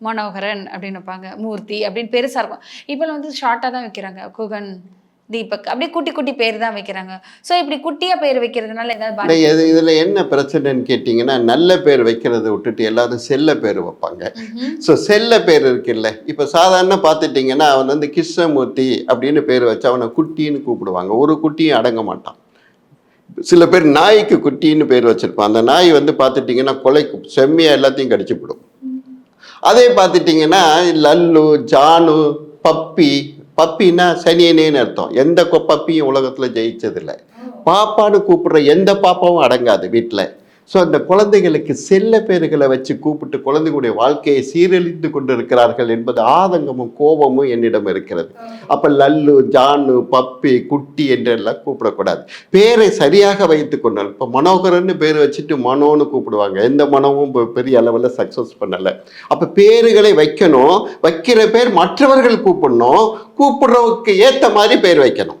மனோகரன் அப்படின்னு வைப்பாங்க மூர்த்தி அப்படின்னு பெருசாக இருக்கும். இப்போ வந்து ஷார்ட்டாக தான் வைக்கிறாங்க. குகன் தீபக் அப்படியே குட்டி குட்டி பேர் தான் வைக்கிறாங்க. ஸோ இப்படி குட்டியாக பேர் வைக்கிறதுனால ஏதாவது இது இதில் என்ன பிரச்சனைன்னு கேட்டிங்கன்னா நல்ல பேர் வைக்கிறத விட்டுட்டு எல்லாரும் செல்ல பேர் வைப்பாங்க. ஸோ செல்ல பேர் இருக்குல்ல. இப்போ சாதாரண பார்த்துட்டிங்கன்னா அவன் வந்து கிருஷ்ணமூர்த்தி அப்படின்னு பேர் வச்சு அவனை குட்டின்னு கூப்பிடுவாங்க. ஒரு குட்டியும் அடங்க மாட்டான். சில பேர் நாய்க்கு குட்டின்னு பேர் வச்சிருப்பான். அந்த நாய் வந்து பார்த்துட்டிங்கன்னா கொலைக்கும் செம்மையாக எல்லாத்தையும் கடிச்சுப்பிடும் அதே பார்த்துட்டிங்கன்னா லல்லு ஜானு பப்பி பப்பின்னா சனியனேன்னு அர்த்தம். எந்த பப்பியும் உலகத்தில் ஜெயிச்சதில்லை. பாப்பான்னு கூப்பிடுற எந்த பாப்பாவும் அடங்காது வீட்டில் ஸோ அந்த குழந்தைகளுக்கு செல்ல பேர்களை வச்சு கூப்பிட்டு குழந்தைகளுடைய வாழ்க்கையை சீரழிந்து கொண்டு இருக்கிறார்கள் என்பது ஆதங்கமும் கோபமும் என்னிடம் இருக்கிறது. அப்போ லல்லு ஜானு பப்பி குட்டி என்றெல்லாம் கூப்பிடக்கூடாது. பேரை சரியாக வைத்து கொண்டால் இப்போ மனோகரன்னு பேர் வச்சுட்டு மனோன்னு கூப்பிடுவாங்க. எந்த மனமும் பெரிய அளவில் சக்ஸஸ் பண்ணலை. அப்போ பேர்களை வைக்கணும். வைக்கிற பேர் மற்றவர்கள் கூப்பிடணும். கூப்பிடுறவுக்கு ஏற்ற மாதிரி பேர் வைக்கணும்.